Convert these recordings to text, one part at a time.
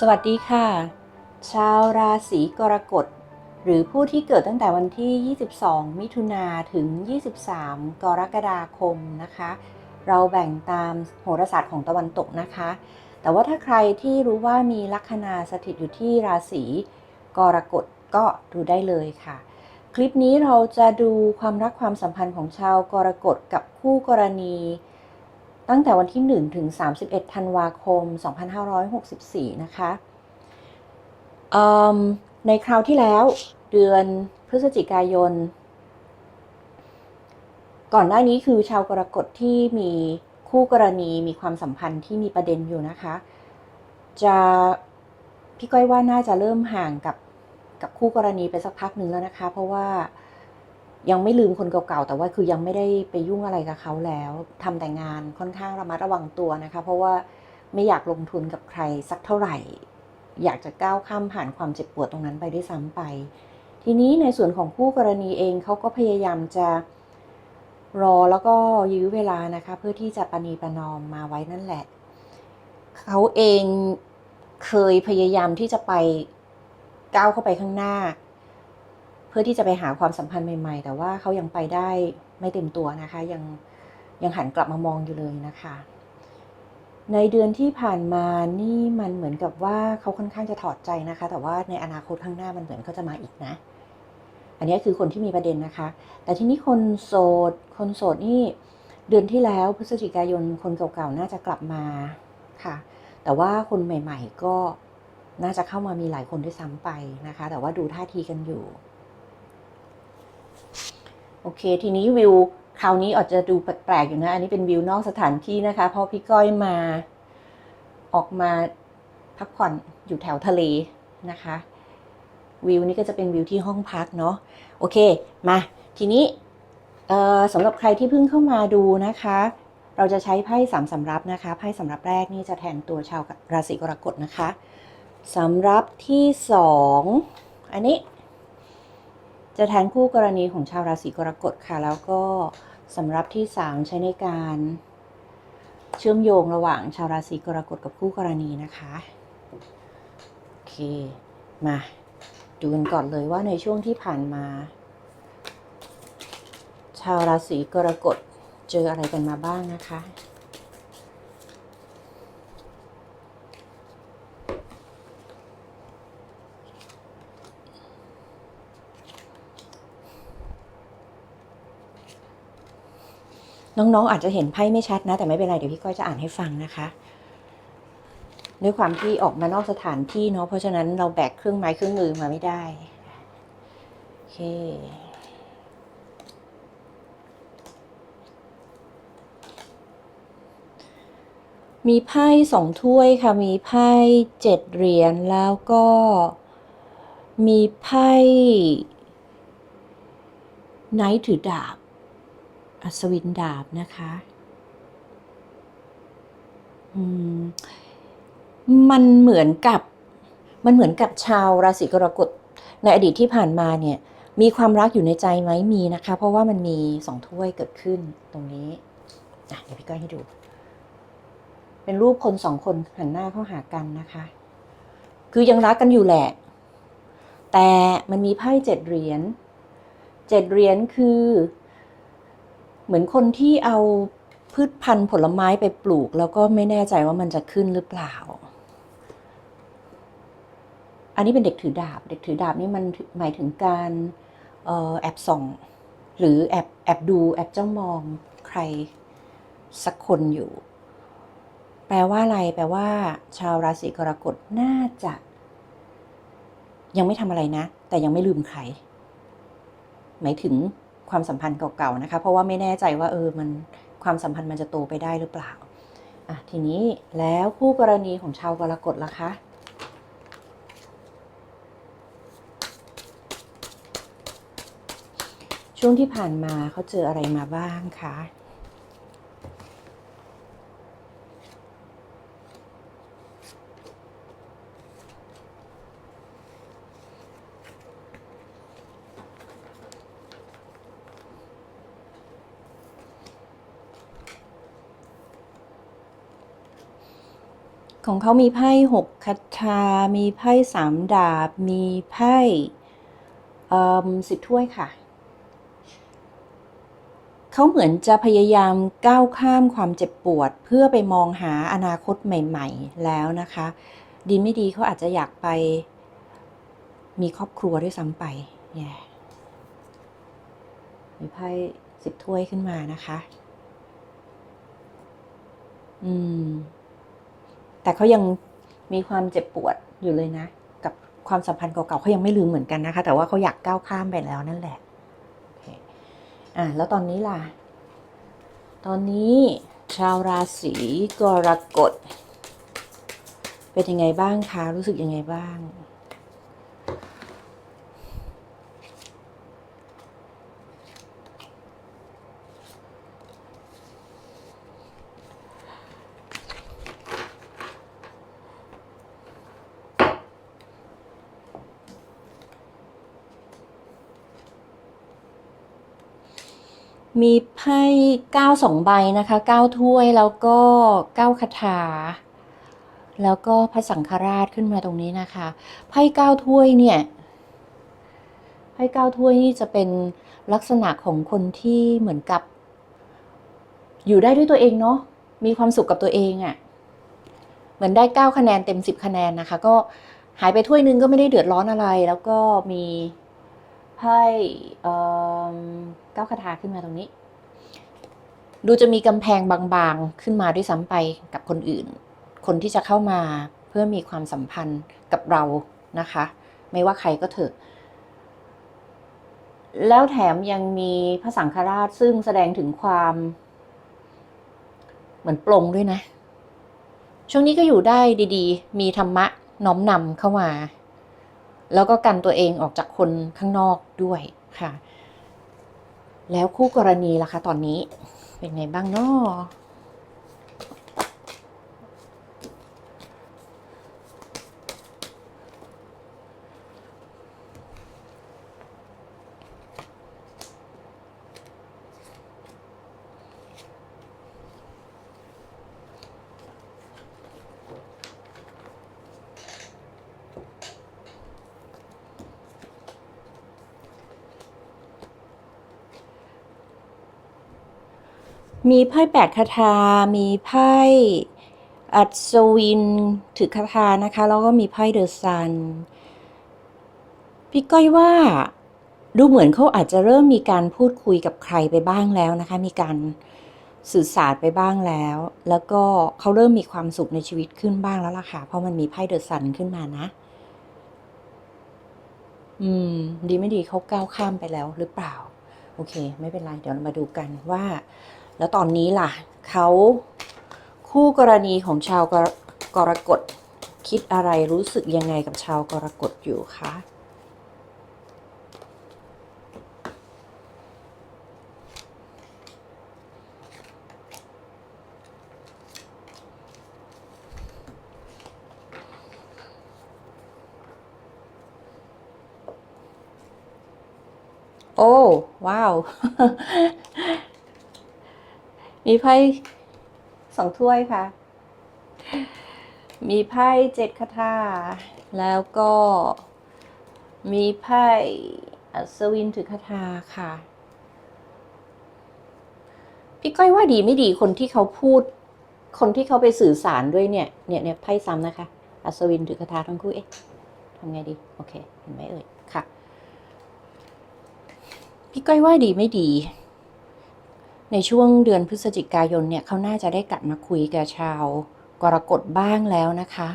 สวัสดีค่ะ ชาวราศีกรกฎ หรือผู้ที่เกิดตั้งแต่วันที่ 22 มิถุนาถึง 23 กรกฎาคมนะคะ เราแบ่งตามโหราศาสตร์ของตะวันตกนะคะ แต่ว่าถ้าใครที่รู้ว่ามีลัคนาสถิตอยู่ที่ราศีกรกฎก็ดูได้เลยค่ะ คลิปนี้เราจะดูความรักความสัมพันธ์ของชาวกรกฎกับคู่กรณี ตั้งแต่วันที่ 1 ถึง 31 ธันวาคม 2564 นะคะเอิ่มในคราวที่แล้วเดือนพฤศจิกายน ก่อนหน้านี้คือชาวกรกฎที่มีคู่กรณีมีความสัมพันธ์ที่มีประเด็นอยู่นะคะ จะพี่ก้อยว่าน่าจะเริ่มห่างกับกับคู่กรณีไปสักพักหนึ่งแล้วนะคะ เพราะว่า ยังไม่ลืมคนเก่าๆ แต่ว่าคือยังไม่ได้ไปยุ่งอะไรกับเขาแล้วทำแต่งานค่อนข้างระมัดระวังตัวนะคะ เพราะว่าไม่อยากลงทุนกับใครสักเท่าไหร่ อยากจะก้าวข้ามผ่านความเจ็บปวดตรงนั้นไปได้วยซ้ำไป ทีนี้ในส่วนของคู่กรณีเองเขาก็พยายามจะรอแล้วก็ยื้อเวลานะคะ เพื่อที่จะประนีประนอมมาไว้นั่นแหละ เขาเองเคยพยายามที่จะไปก้าวเข้าไปข้างหน้า พื่อที่จะไปหาความสัมพันธ์ใหม่ ๆ แต่ว่าเขายังไปได้ไม่เต็มตัวนะคะ ยังยังหันกลับมามองอยู่เลยนะคะ ในเดือนที่ผ่านมานี่มันเหมือนกับว่าเขาค่อนข้างจะถอดใจนะคะ แต่ว่าในอนาคตข้างหน้ามันเหมือนเขาจะมาอีกนะ อันนี้คือคนที่มีประเด็นนะคะ แต่ทีนี้คนโสด คนโสดนี่เดือนที่แล้วพฤศจิกายนคนเก่าๆน่าจะกลับมาค่ะ แต่ว่าคนใหม่ ๆ ก็น่าจะเข้ามามีหลายคนด้วยซ้ำไปนะคะ แต่ว่าดูท่าทีกันอยู่ โอเค ทีนี้วิวคราวนี้อาจจะดูแปลกๆอยู่นะ อันนี้เป็นวิวนอกสถานที่นะคะ เพราะพี่ก้อยมาออกมาพักผ่อนอยู่แถวทะเลนะคะ วิวนี้ก็จะเป็นวิวที่ห้องพักเนาะโอเคมาทีนี้สำหรับใครที่เพิ่งเข้ามาดูนะคะ เราจะใช้ไพ่สามสำรับนะคะไพ่สำรับแรกนี่จะแทนตัวชาวราศีกรกฎนะคะสำรับที่สองอันนี้ จะแทนคู่กรณีของชาวราศีกรกฎค่ะ แล้วก็สำหรับที่สามใช้ในการเชื่อมโยงระหว่างชาวราศีกรกฎกับคู่กรณีนะคะโอเคมาดูกันก่อนเลยว่าในช่วงที่ผ่านมา ชาวราศีกรกฎเจออะไรกันมาบ้างนะคะ น้องๆอาจจะเห็นไพ่ไม่ชัดนะ แต่ไม่เป็นไร เดี๋ยวพี่ก้อยจะอ่านให้ฟังนะคะ ด้วยความที่ออกมานอกสถานที่เนาะเพราะฉะนั้นเราแบกเครื่องไม้เครื่องมือมาไม่ได้โอเคมีไพ่สองถ้วยค่ะ มีไพ่เจ็ดเหรียญแล้วก็มีไพ่ไนท์ถือดาบ อัศวินดาบนะคะมมันเหมือนกับ มันเหมือนกับชาวราศีกรกฎในอดีตที่ผ่านมาเนี่ย มีความรักอยู่ในใจไหมมีนะคะ เพราะว่ามันมีสองถ้วยเกิดขึ้นตรงนี้อะเดี๋ยวพี่ก้อยให้ดู เป็นรูปคนสองคนหันหน้าเข้าหากันนะคะ คือยังรักกันอยู่แหละ แต่มันมีไพ่เจ็ดเหรียญเจ็ดเหรียญคือ เหมือนคนที่เอาพืชพันธุ์ผลไม้ไปปลูก แล้วก็ไม่แน่ใจว่ามันจะขึ้นหรือเปล่า อันนี้เป็นเด็กถือดาบ เด็กถือดาบนี่มันหมายถึงการออแอบส่อง หรือแอบแอบดูแอบจ้องมองใครสักคนอยู่ แปลว่าอะไร แปลว่า ชาวราศีกรกฎน่าจะ ยังไม่ทำอะไรนะ แต่ยังไม่ลืมใคร หมายถึง ความสัมพันธ์เก่าๆนะคะ เพราะว่าไม่แน่ใจว่าเออมันความสัมพันธ์มันจะโตไปได้หรือเปล่าอะทีนี้แล้วคู่กรณีของชาวกรกฎล่ะคะช่วงที่ผ่านมาเขาเจออะไรมาบ้างคะ ของเขามีไพ่หกคาถามีไพ่สามดาบ มีไพ่สิบถ้วยค่ะ เขาเหมือนจะพยายามก้าวข้ามความเจ็บปวด เพื่อไปมองหาอนาคตใหม่ ๆ แล้วนะคะ ดีไม่ดีเขาอาจจะอยากไป มีครอบครัวด้วยซ้ำไปแย่มีไพ่สิบถ้วยขึ้นมานะคะ อืม แต่เขายังมีความเจ็บปวดอยู่เลยนะ กับความสัมพันธ์เก่าๆเขายังไม่ลืมเหมือนกันนะคะ แต่ว่าเขาอยากก้าวข้ามไปแล้วนั่นแหละโอเคอะแล้วตอนนี้ล่ะ ตอนนี้ชาวราศีกรกฎเป็นยังไงบ้างคะ รู้สึกยังไงบ้าง มีไพ่เก้าสองใบนะคะเก้าถ้วยแล้วก็เก้าคาถา แล้วก็พระสังฆราชขึ้นมาตรงนี้นะคะไพ่เก้าถ้วยเนี่ยไพ่เก้าถ้วยนี่จะเป็นลักษณะของคนที่เหมือนกับ อยู่ได้ด้วยตัวเองเนาะมีความสุขกับตัวเองอะ่ะเหมือนได้เก้าคะแนนเต็มสิบคะแนนนะคะ ก็หายไปถ้วยนึงก็ไม่ได้เดือดร้อนอะไร แล้วก็มี ไพ่เอ่อเก้าคาถาขึ้นมาตรงนี้ ดูจะมีกำแพงบางๆขึ้นมาด้วยซ้ำไปกับคนอื่น คนที่จะเข้ามาเพื่อมีความสัมพันธ์กับเรานะคะ ไม่ว่าใครก็เถอะ แล้วแถมยังมีพระสังฆราชซึ่งแสดงถึงความ เหมือนปลงด้วยนะ ช่วงนี้ก็อยู่ได้ดีๆ มีธรรมะน้อมนำเข้ามา แล้วก็กันตัวเองออกจากคนข้างนอกด้วยค่ะ แล้วคู่กรณีล่ะคะตอนนี้เป็นไงบ้างเนาะ มีไพ่แปดคาถา มีไพ่อัศวินถือคาถานะคะ แล้วก็มีไพ่เดอะซัน พี่ก้อยว่าดูเหมือนเขาอาจจะเริ่มมีการพูดคุยกับใครไปบ้างแล้วนะคะ มีการสื่อสารไปบ้างแล้ว แล้วก็เขาเริ่มมีความสุขในชีวิตขึ้นบ้างแล้วล่ะค่ะ เพราะมันมีไพ่เดอะซันขึ้นมานะ อืม ดีไม่ดีเขาก้าวข้ามไปแล้วหรือเปล่า โอเค ไม่เป็นไร เดี๋ยวเรามาดูกันว่า แล้วตอนนี้ล่ะเขาคู่กรณีของชาวกรกรกฎคิดอะไรรู้สึกยังไงกับชาวกรกฎอยู่คะโอ้ว้าว มีไพ่สองถ้วยค่ะ มีไพ่เจ็ดคาถาแล้วก็มีไพ่อัศวินถือคาถาค่ะ พี่ก้อยว่าดีไม่ดีคนที่เขาพูด คนที่เขาไปสื่อสารด้วยเนี่ย เนี่ยเนี่ยไพ่ซ้ำนะคะ อัศวินถือคาถาทั้งคู่ เอ๊ะทำไงดี โอเค เห็นไหมเอ่ย ค่ะ พี่ก้อยว่าดีไม่ดี ในช่วงเดือนพฤศจิกายนเนี่ยเขาน่าจะได้กลับมาคุยกับชาวกรกฎบ้างแล้วนะคะ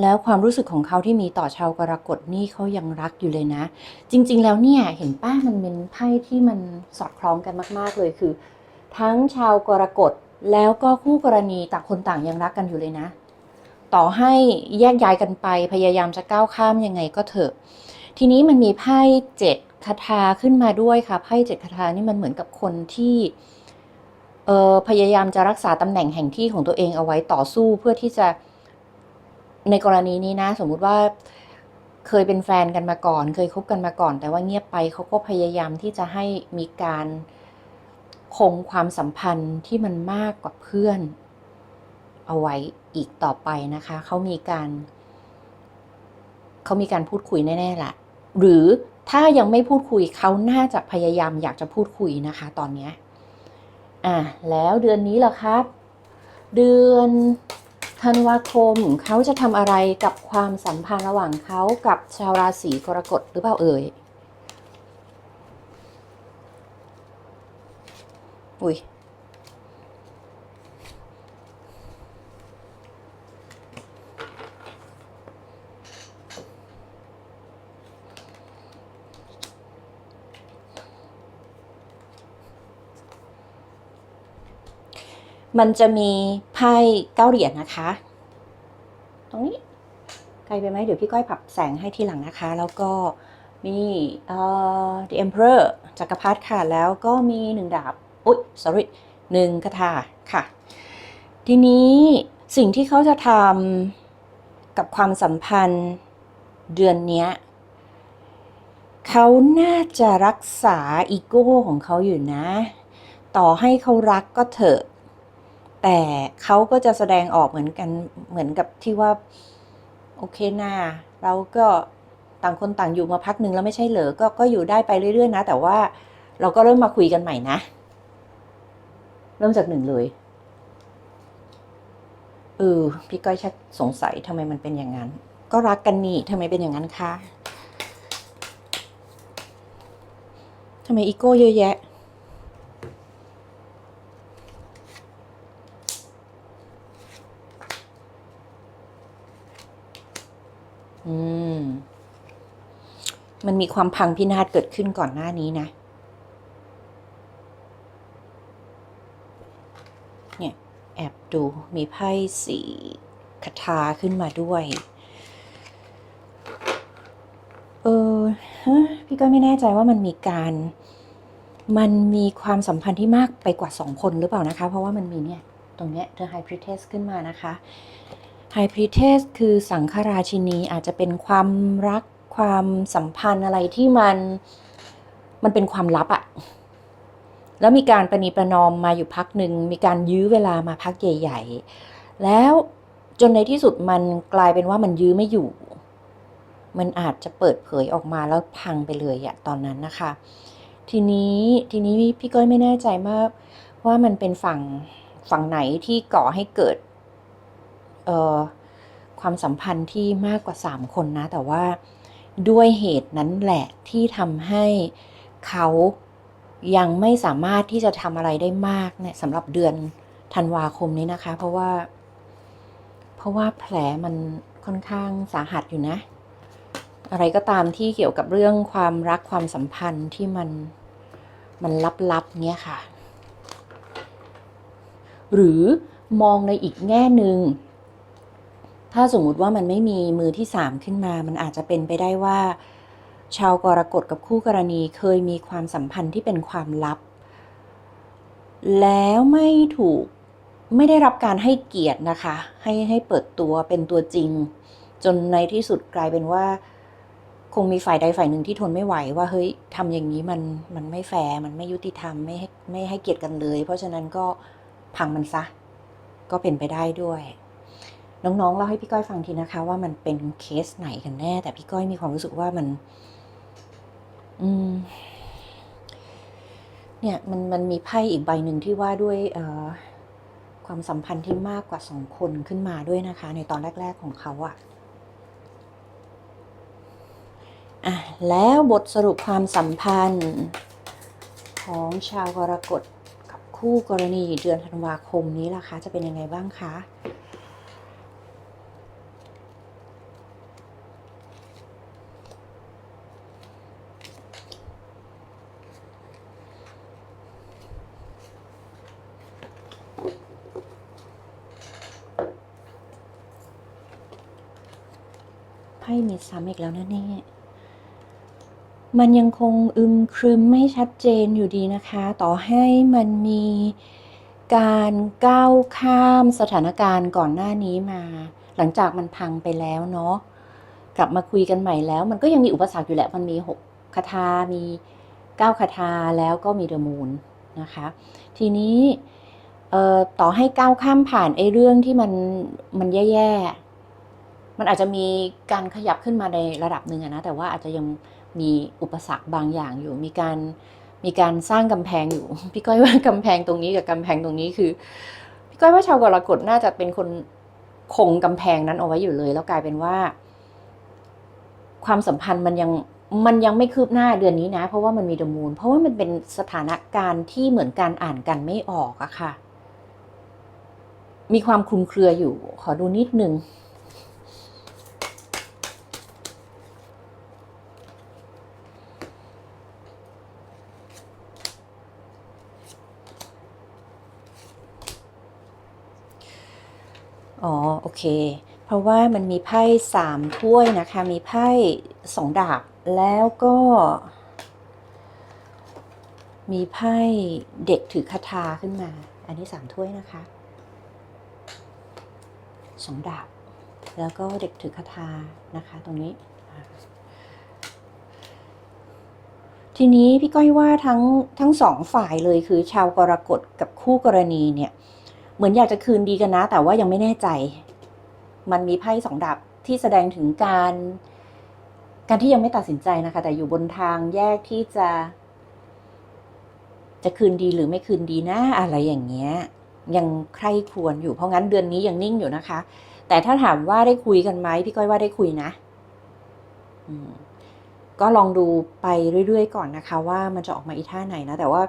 แล้วความรู้สึกของเขาที่มีต่อชาวกรกฎนี่เขายังรักอยู่เลยนะ จริง ๆ แล้วเนี่ยเห็นป้ามันเป็นไพ่ที่มันสอดคล้องกันมาก ๆ เลยคือ ทั้งชาวกรกฎแล้วก็คู่กรณีต่างคนต่างยังรักกันอยู่เลยนะ ต่อให้แยกย้ายกันไปพยายามจะก้าวข้ามยังไงก็เถอะ ทีนี้มันมีไพ่เจ็ดคาถาขึ้นมาด้วยค่ะไพ่เจ็ดคาถานี่มันเหมือนกับคนที่ พยายามจะรักษาตำแหน่งแห่งที่ของตัวเองเอาไว้ต่อสู้เพื่อที่จะในกรณีนี้นะ สมมุติว่าเคยเป็นแฟนกันมาก่อน เคยคบกันมาก่อน แต่ว่าเงียบไปเขาก็พยายามที่จะให้มีการคงความสัมพันธ์ที่มันมากกว่าเพื่อน เอาไว้อีกต่อไปนะคะเขามีการเขามีการพูดคุยแน่ๆแหละหรือถ้ายังไม่พูดคุยเขาน่าจะพยายามอยากจะพูดคุยนะคะ ตอนนี้ อะแล้วเดือนนี้ล่ะครับ เดือนธันวาคมเขาจะทำอะไรกับความสัมพันธ์ระหว่างเขากับชาวราศีกรกฎหรือเปล่าเอ่ยอุ้ย มันจะมีไพ่เก้าเหรียญนะคะ ตรงนี้ไกลไปไหมเดี๋ยวพี่ก้อยปรับแสงให้ทีหลังนะคะ แล้วก็มีเอ่อ The Emperor จักรพรรดิค่ะ แล้วก็มีหนึ่งดาบ อุ๊ย sorry หนึ่งคาถาค่ะ ทีนี้สิ่งที่เขาจะทำกับความสัมพันธ์เดือนนี้เขาน่าจะรักษาอีโก้ของเขาอยู่นะ ต่อให้เขารักก็เถอะ แต่เขาก็จะแสดงออกเหมือนกันเหมือนกับที่ว่า โอเคนะเราก็ต่างคนต่างอยู่มาพักหนึ่งแล้วไม่ใช่เหรอก็ก็อยู่ได้ไปเรื่อยๆนะ แต่ว่าเราก็เริ่มมาคุยกันใหม่นะ เริ่มจากหนึ่งเลยเออพี่ก้อยชักสงสัยทำไมมันเป็นอย่างนั้น ก็รักกันนี่ทำไมเป็นอย่างนั้นคะทำไมอีโก้เยอะแยะ อืม มันมีความพังพินาศเกิดขึ้นก่อนหน้านี้นะ เนี่ย แอบดูมีไพ่สีคาถาขึ้นมาด้วย เออฮะพี่ก็ไม่แน่ใจว่ามันมีการ มันมีความสัมพันธ์ที่มากไปกว่าสองคนหรือเปล่านะคะ เพราะว่ามันมีเนี่ย ตรงเนี้ยเธอไฮพรีเทสขึ้นมานะคะ ไฮพรีเทสคือสังฆราชินีอาจจะเป็นความรักความสัมพันธ์อะไรที่มันมันเป็นความลับอะแล้วมีการประนีประนอมมาอยู่พักหนึ่งมีการยื้อเวลามาพักใหญ่ ๆ แล้วจนในที่สุดมันกลายเป็นว่ามันยื้อไม่อยู่ มันอาจจะเปิดเผยออกมาแล้วพังไปเลยอะตอนนั้นนะคะ ทีนี้ทีนี้พี่ก้อยไม่แน่ใจมากว่ามันเป็นฝั่งฝั่งไหนที่ก่อให้เกิด ความสัมพันธ์ที่มากกว่า 3 คนนะ แต่ว่าด้วยเหตุนั้นแหละที่ทำให้เขายังไม่สามารถที่จะทำอะไรได้มากเนี่ยสำหรับเดือนธันวาคมนี้นะคะ เพราะว่า เพราะว่าแผลมันค่อนข้างสาหัสอยู่นะ อะไรก็ตามที่เกี่ยวกับเรื่องความรักความสัมพันธ์ที่มันมันลับๆเนี่ยค่ะ หรือมองในอีกแง่หนึ่ง ถ้าสมมุติว่ามันไม่มีมือที่สามขึ้นมา มันอาจจะเป็นไปได้ว่า ชาวกรกฎกับคู่กรณีเคยมีความสัมพันธ์ที่เป็นความลับ แล้วไม่ถูกไม่ได้รับการให้เกียรตินะคะ ให้ให้เปิดตัวเป็นตัวจริง จนในที่สุดกลายเป็นว่า คงมีฝ่ายใดฝ่ายหนึ่งที่ทนไม่ไหวว่าเฮ้ยทำอย่างนี้มันมันไม่แฟร์มันไม่ยุติธรรมไม่ให้ไม่ให้เกียรติกันเลย เพราะฉะนั้นก็พังมันซะ ก็เป็นไปได้ด้วย น้องๆเล่าให้พี่ก้อยฟังทีนะคะ ว่ามันเป็นเคสไหนกันแน่ แต่พี่ก้อยมีความรู้สึกว่ามัน อืม เนี่ย มันมันมีไพ่อีกใบหนึ่งที่ว่าด้วยความสัมพันธ์ที่มากกว่าสองคนขึ้นมาด้วยนะคะ ในตอนแรก ๆของเขาอะอะ แล้วบทสรุปความสัมพันธ์ของชาวกรกฎกับคู่กรณีเดือนธันวาคมนี้ล่ะคะ จะเป็นยังไงบ้างคะ ไพ่มีซ้ำอีกแล้วนะเนี่ยมันยังคงอึมครึมไม่ชัดเจนอยู่ดีนะคะ ต่อให้มันมีการก้าวข้ามสถานการณ์ก่อนหน้านี้มา หลังจากมันพังไปแล้วเนาะกลับมาคุยกันใหม่แล้ว มันก็ยังมีอุปสรรคอยู่แหละมันมีหกคาถามีเก้าคาถาแล้วก็มีเดอะมูนนะคะ ทีนี้ต่อให้ก้าวข้ามผ่านไอ้เรื่องที่มันมันแย่ๆ มันอาจจะมีการขยับขึ้นมาในระดับหนึ่งนะแต่ว่าอาจจะยังมีอุปสรรคบางอย่างอยู่ มีการมีการสร้างกำแพงอยู่ พี่ก้อยว่ากำแพงตรงนี้กับกำแพงตรงนี้คือ พี่ก้อยว่าชาวกรกฎน่าจะเป็นคนคงกำแพงนั้นเอาไว้อยู่เลย แล้วกลายเป็นว่า ความสัมพันธ์มันยังมันยังไม่คืบหน้าเดือนนี้นะ เพราะว่ามันมีดมูล เพราะว่ามันเป็นสถานการณ์ที่เหมือนการอ่านกันไม่ออกอะค่ะ มีความคลุมเครืออยู่ ขอดูนิดนึง อ๋อโอเค เพราะว่ามันมีไพ่สามถ้วยนะคะ มีไพ่สองดาบ แล้วก็ มีไพ่เด็กถือคาถาขึ้นมา อันนี้สามถ้วยนะคะสองดาบ แล้วก็เด็กถือคาถานะคะ ตรงนี้ ทีนี้พี่ก้อยว่าทั้งทั้งสองฝ่ายเลยคือชาวกรกฎกับคู่กรณีเนี่ย เหมือนอยากจะคืนดีกันนะ แต่ว่ายังไม่แน่ใจ มันมีไพ่สองดาบที่แสดงถึงการ การที่ยังไม่ตัดสินใจนะคะ แต่อยู่บนทางแยกที่จะ จะคืนดีหรือไม่คืนดีนะอะไรอย่างเงี้ย ยังใคร่ควญอยู่เพราะงั้นเดือนนี้ยังนิ่งอยู่นะคะ แต่ถ้าถามว่าได้คุยกันไหมพี่ก้อยว่าได้คุยนะก็ลองดูไปเรื่อยๆ ก่อนนะคะ ว่ามันจะออกมาอีท่าไหนนะ แต่ว่า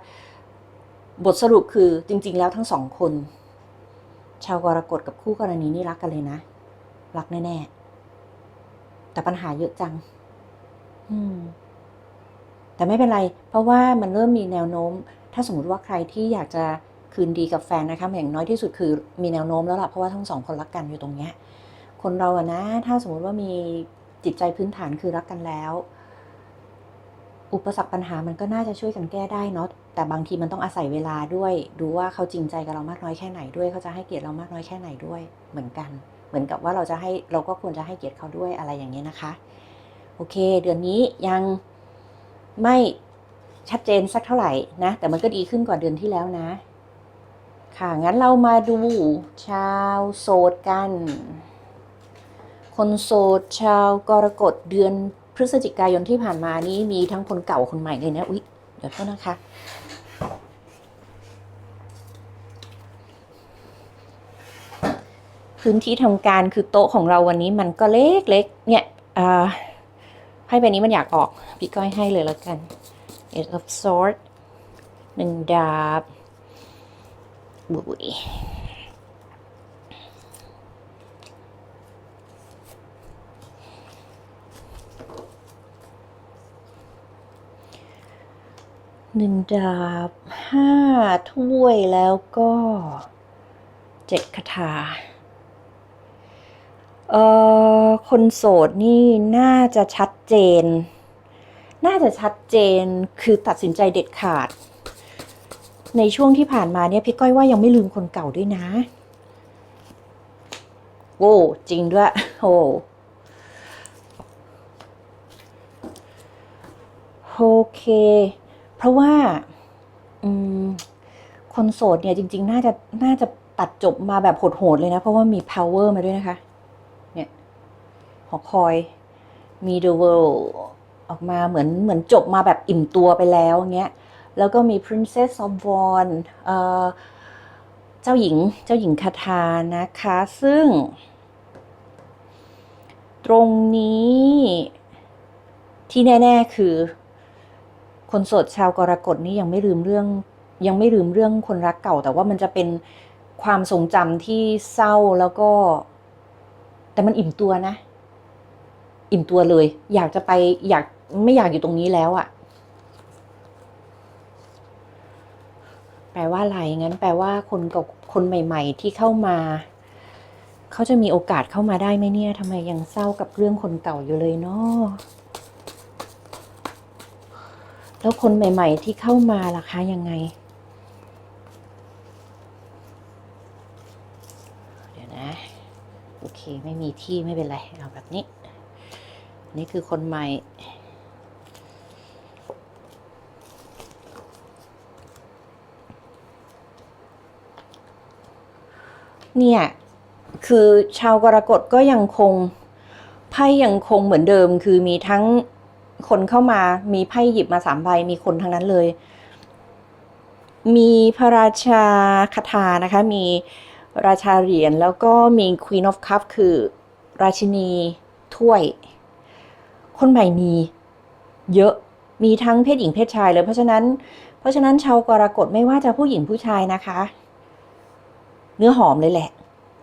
บทสรุปคือจริง ๆ แล้วทั้งสองคน ชาวกรกฎกับคู่กรณีนี่รักกันเลยนะ รักแน่ๆ แต่ปัญหาเยอะจัง อืม แต่ไม่เป็นไร เพราะว่ามันเริ่มมีแนวโน้ม ถ้าสมมติว่าใครที่อยากจะคืนดีกับแฟนนะคะอย่างน้อยที่สุดคือมีแนวโน้มแล้วล่ะ เพราะว่าทั้งสองคนรักกันอยู่ตรงเนี้ย คนเราอะนะ ถ้าสมมติว่ามีจิตใจพื้นฐานคือรักกันแล้ว อุปสรรคปัญหามันก็น่าจะช่วยกันแก้ได้เนาะแต่บางทีมันต้องอาศัยเวลาด้วยดูว่าเขาจริงใจกับเรามากน้อยแค่ไหนด้วย เขาจะให้เกียรติเรามากน้อยแค่ไหนด้วยเหมือนกัน เหมือนกับว่าเราจะให้เราก็ควรจะให้เกียรติเขาด้วยอะไรอย่างเงี้ยนะคะ โอเค เดือนนี้ยังไม่ชัดเจนสักเท่าไหร่นะ แต่มันก็ดีขึ้นกว่าเดือนที่แล้วนะ ค่ะงั้นเรามาดูชาวโสดกัน คนโสดชาวกรกฎเดือน ฤศจิกายนที่ผ่านมานี้มีทั้งคนเก่าคนใหม่เลยนะ อุ๊ย เดี๋ยวโทษนะคะ พื้นที่ทำการคือโต๊ะของเราวันนี้มันก็เล็กๆ เนี่ยอ่าไพ่ใบนี้มันอยากออก พี่ก้อยให้เลยแล้วกัน Eight of Swords หนึ่งดาบบุย หนึ่งดาบห้าถ้วยแล้วก็เจ็ดคาถา เอ่อ คนโสดนี่น่าจะชัดเจน น่าจะชัดเจนคือตัดสินใจเด็ดขาด ในช่วงที่ผ่านมาเนี่ยพี่ก้อยว่ายังไม่ลืมคนเก่าด้วยนะ โอ้จริงด้วย โอ้โอเค เพราะว่าคนโสดเนี่ยจริง ๆ น่าจะน่าจะตัดจบมาแบบโหดๆเลยนะ เพราะว่ามี power มาด้วยนะคะ เนี่ย หอคอย มี the world ออกมาเหมือนเหมือนจบมาแบบอิ่มตัวไปแล้วเงี้ย แล้วก็มี Princess of w a n เอ่อเจ้าหญิงเจ้าหญิงคาทานะคะ ซึ่ง ตรงนี้ที่แน่ ๆ คือ คนโสดชาวกรกฎนี่ยังไม่ลืมเรื่อง ยังไม่ลืมเรื่องคนรักเก่า แต่ว่ามันจะเป็นความทรงจำที่เศร้าแล้วก็ แต่มันอิ่มตัวนะ อิ่มตัวเลย อยากจะไปอยากไม่อยากอยู่ตรงนี้แล้วอะ่ะ แปลว่าอะไรงั้น แปลว่าคนกับคนใหม่ ๆ ที่เข้ามาเขาจะมีโอกาสเข้ามาได้ไหมเนี่ยทำไมยังเศร้ากับเรื่องคนเก่าอยู่เลยเนาะ แล้วคนใหม่ ๆ ที่เข้ามาล่ะคะยังไง เดี๋ยวนะ โอเค ไม่มีที่ไม่เป็นไร เอาแบบนี้ นี่คือคนใหม่ เนี่ย คือชาวกรกฎก็ยังคงไพ่ยังคงเหมือนเดิมคือมีทั้ง คนเข้ามามีไพ่หยิบมาสามใบมีคนทั้งนั้นเลย มีพระราชาคาถานะคะ มีราชาเหรียญแล้วก็มี Queen of Cup คือราชินีถ้วย คนใหม่มีเยอะมีทั้งเพศหญิงเพศชายเลยเพราะฉะนั้น เพราะฉะนั้นชาวกรกฎไม่ว่าจะผู้หญิงผู้ชายนะคะ เนื้อหอมเลยแหละ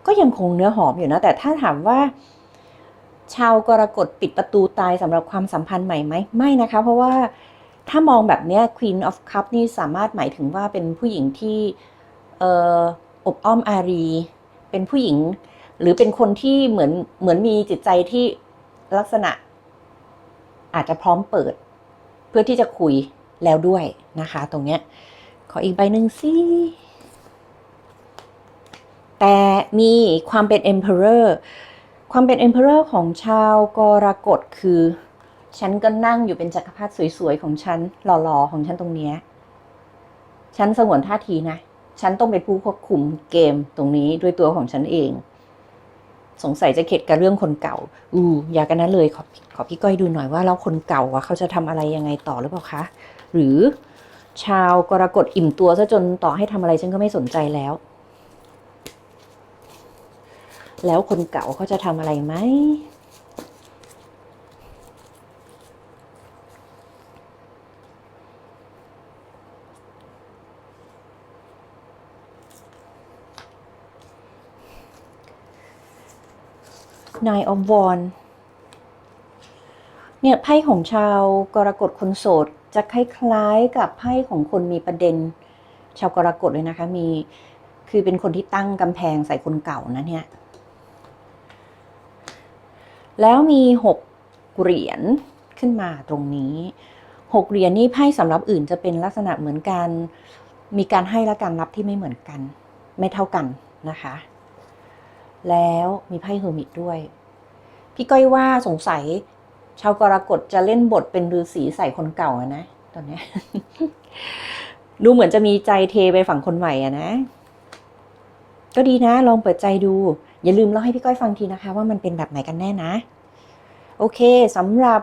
ก็ยังคงเนื้อหอมอยู่นะ แต่ถ้าถามว่า ชาวกรกฎปิดประตูตายสำหรับความสัมพันธ์ใหม่ไหมไม่นะคะ เพราะว่าถ้ามองแบบเนี้ย Queen of Cup นี่สามารถหมายถึงว่าเป็นผู้หญิงที่เอ่ออบอ้อมอารี เป็นผู้หญิง หรือเป็นคนที่เหมือนเหมือนมีจิตใจที่ลักษณะ อาจจะพร้อมเปิด เพื่อที่จะคุยแล้วด้วยนะคะ ตรงเนี้ย ขออีกใบหนึ่งสิแต่มีความเป็น emperor ความเป็น emperor ของชาวกรกฎคือ ฉันก็นั่งอยู่เป็นจักรพรรดิสวยๆ ของฉัน หล่อๆ ของฉันตรงเนี้ยฉันสงวนท่าทีนะ ฉันต้องเป็นผู้ควบคุมเกมตรงนี้ด้วยตัวของฉันเอง สงสัยจะเข็ดกับเรื่องคนเก่าอือยากันนั้นเลย ขอขอพี่ก้อยดูหน่อยว่าแล้วคนเก่าอะเขาจะทำอะไรยังไงต่อหรือเปล่าคะ หรือชาวกรกฎอิ่มตัวซะจนต่อให้ทำอะไรฉันก็ไม่สนใจแล้ว แล้วคนเก่าเขาจะทำอะไรไหมนายอมวอนเนี่ยไพ่ของชาวกรกฎคนโสดจะคล้ายๆกับไพ่ของคนมีประเด็น ชาวกรกฎเลยนะคะ มีคือเป็นคนที่ตั้งกำแพงใส่คนเก่านะเนี่ย แล้วมีหกเหรียญขึ้นมาตรงนี้หกเหรียญนี่ไพ่สำหรับอื่นจะเป็นลักษณะเหมือนกัน มีการให้และการรับที่ไม่เหมือนกัน ไม่เท่ากันนะคะ แล้วมีไพ่เฮอร์มิตด้วย พี่ก้อยว่าสงสัย ชาวกรกฎจะเล่นบทเป็นฤาษีใส่คนเก่าอะนะ ตอนนี้ ดูเหมือนจะมีใจเทไปฝั่งคนใหม่อะนะ ก็ดีนะ ลองเปิดใจดู อย่าลืมเล่าให้พี่ก้อยฟังทีนะคะ ว่ามันเป็นแบบไหนกันแน่นะ โอเคสำหรับ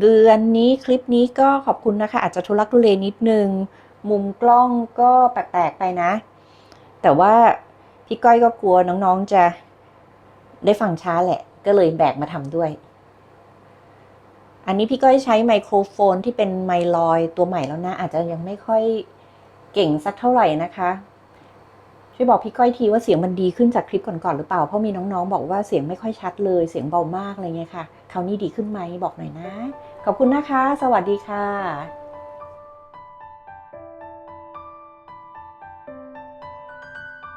เดือนนี้คลิปนี้ก็ขอบคุณนะคะ อาจจะทุลักทุเลนิดนึง มุมกล้องก็แปลกๆไปนะ แต่ว่าพี่ก้อยก็กลัวน้องๆจะได้ฟังช้าแหละ ก็เลยแบกมาทำด้วย อันนี้พี่ก้อยใช้ไมโครโฟนที่เป็นไมลอยตัวใหม่แล้วนะ อาจจะยังไม่ค่อยเก่งสักเท่าไหร่นะคะ ช่วยบอกพี่ก้อยทีว่าเสียงมันดีขึ้นจากคลิปก่อนๆหรือเปล่า เพราะมีน้องๆ บอกว่าเสียงไม่ค่อยชัดเลย เสียงเบามากอะไรเงี้ยค่ะ คราวนี้ดีขึ้นไหมบอกหน่อยนะ ขอบคุณนะคะ สวัสดีค่ะ